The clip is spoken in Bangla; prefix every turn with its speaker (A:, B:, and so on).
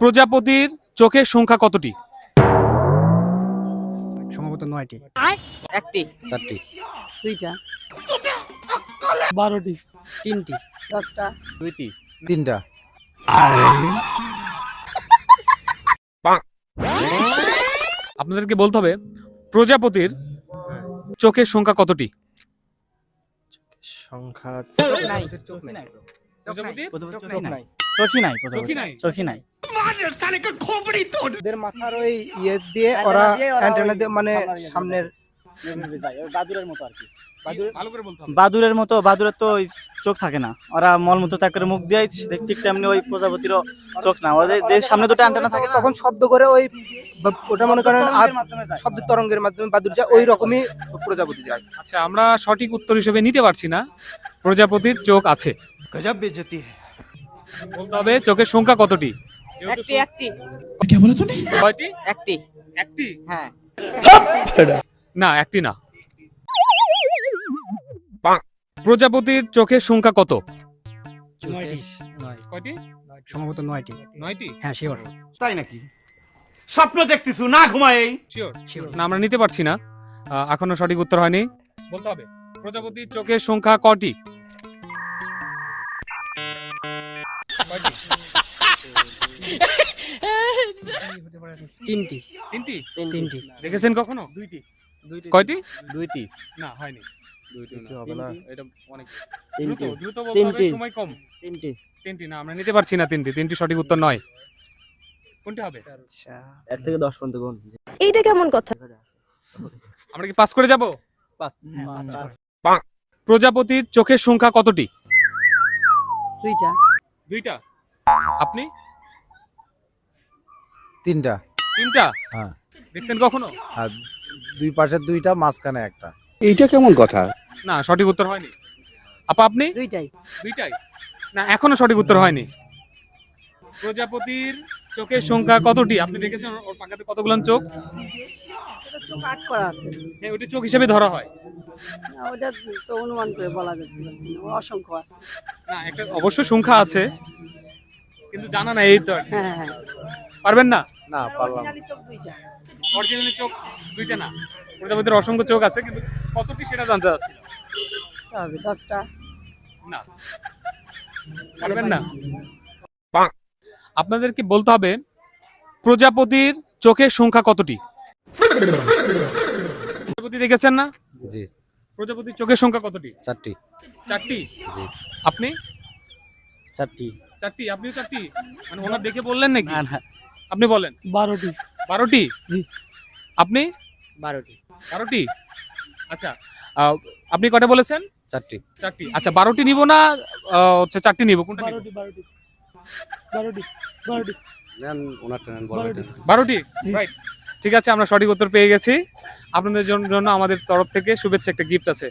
A: প্রজাপতির চোখের সংখ্যা কতটি?
B: সম্ভবত নয়টি।
C: একটি।
D: চারটি।
E: দুইটা।
B: বারোটি।
E: তিনটি। দশটা।
D: দুইটি। তিনটা।
A: আপনাদেরকে বলতে হবে প্রজাপতির চোখের সংখ্যা কতটি?
D: সংখ্যা
A: প্রজাপতির
B: চোখ নাই। চোখই নাই
A: চোখই নাই?
B: চোখই নাই।
F: মাথার ওই ইয়ে দিয়ে ওরা অ্যান্টেনা দিয়ে মানে সামনের
B: বাদুরের মতো আর বাদুরের তো ওই চোখ থাকে না। ওরা মলমূত্র মতো করে মুখ দিয়ে ঠিক তেমনি ওই প্রজাপতিরও চোখ না। ওদের যে সামনে দুটো অ্যান্টেনা থাকে
F: তখন শব্দ করে ওই ওটা মনে করেন শব্দ তরঙ্গের মাধ্যমে বাদুর যায় হ্যাঁ। ওই রকমই প্রজাপতি যায়।
A: আচ্ছা আমরা সঠিক উত্তর হিসেবে নিতে পারছি না। প্রজাপতির চোখ আছে।
G: গজব বেজতি হ্যায়
A: বলতে হবে চোখের সংখ্যা কতটি?
C: একটি একটি।
A: কয়টি?
C: একটি।
A: একটি?
C: হ্যাঁ।
A: না একটি না। প্রজাপতির চোখের সংখ্যা কত?
B: নয়টি।
A: কয়টি?
B: সম্ভবত নয়টি।
A: নয়টি?
B: হ্যাঁ শিওর।
G: তাই নাকি? স্বপ্ন দেখতেছু না ঘুমাই
A: শিওর। না আমরা নিতে পারছি না। আহ, এখনও সঠিক উত্তর হয়নি। বলতে হবে প্রজাপতির চোখের সংখ্যা কটি?
E: তিনটি।
A: তিনটি?
E: তিনটি।
A: দেখেছেন কখনো?
B: দুইটি। দুইটি।
A: কয়টি?
D: দুইটি।
A: না হয়নি। দুইটি
D: দুইটি হবে না।
A: এটা অনেক দ্রুত দ্রুত বলতে সময় কম।
B: তিনটি।
A: তিনটি না আমরা নিতে পারছি না তিনটি। তিনটি সঠিক উত্তর নয়। কোনটি হবে?
B: আচ্ছা।
D: এক থেকে দশ পর্যন্ত গুণ
E: এইটা কেমন কথা?
A: আমরা কি পাস করে যাব? প্রজাপতির চোখের সংখ্যা কতটি?
E: দুইটা।
A: দুইটা? আপনি?
H: তিনটা।
A: তিনটা?
H: হ্যাঁ।
A: দেখছেন কখনো?
H: আর দুই পাশে দুইটা মাঝখানে একটা।
G: এইটা কেমন কথা?
A: না সঠিক উত্তর হয়নি। আপা আপনি?
E: দুইটাই।
A: দুইটাই? না এখনও সঠিক উত্তর হয়নি। প্রজাপতির চোখের সংখ্যা কতটি? আপনি দেখেছেন ওর পাকাতে কতগুলো চোখ?
E: এটা চোখ আট করা আছে।
A: হ্যাঁ ওটি চোখ হিসেবে ধরা হয়।
E: ওটা তো অনুমান করে বলা যেতে পারছি না অসংখ্য আছে।
A: না একটা অবশ্য সংখ্যা আছে কিন্তু জানা না এই তো আর কি।
E: হ্যাঁ হ্যাঁ।
A: পারবেন না?
H: না পারলাম।
E: অরিজিনালি চোখ দুইটা।
A: অরিজিনালি চোখ দুইটা না। প্রজাপতির অসংখ্য চোখ আছে কিন্তু কতটি সেটা জানতে চাচ্ছি
E: তা হবে দশটা।
A: না। পারবেন না? আপনাদেরকে বলতে হবে প্রজাপতির চোখের সংখ্যা কতটি? প্রজাপতি দেখেছেন না?
D: জি।
A: প্রজাপতির চোখের সংখ্যা কতটি?
D: চারটি।
A: চারটি?
D: জি।
A: আপনি?
B: চারটি।
A: চারটি। আপনিও চারটি? মানে ওনার দেখে বললেন নাকি?
B: না না।
A: আপনি বলেন।
B: বারোটি।
A: বারোটি?
B: জি।
A: আপনি?
C: বারোটি।
A: বারোটি? আচ্ছা আহ, আপনি কটা বলেছেন?
D: চারটি।
A: চারটি। আচ্ছা বারোটি নিব না আহ, হচ্ছে চারটি নিব? কোনটা নিব?
B: বারোটি বারোটি। বারোটি বারোটি।
D: নেন ওনারটা নেন বড়
B: বারোটি।
A: বারোটি? রাইট ঠিক আছে আমরা সঠিক উত্তর পেয়ে গেছি। আপনাদের জন্য আমাদের তরফ থেকে শুভেচ্ছা একটা গিফট আছে।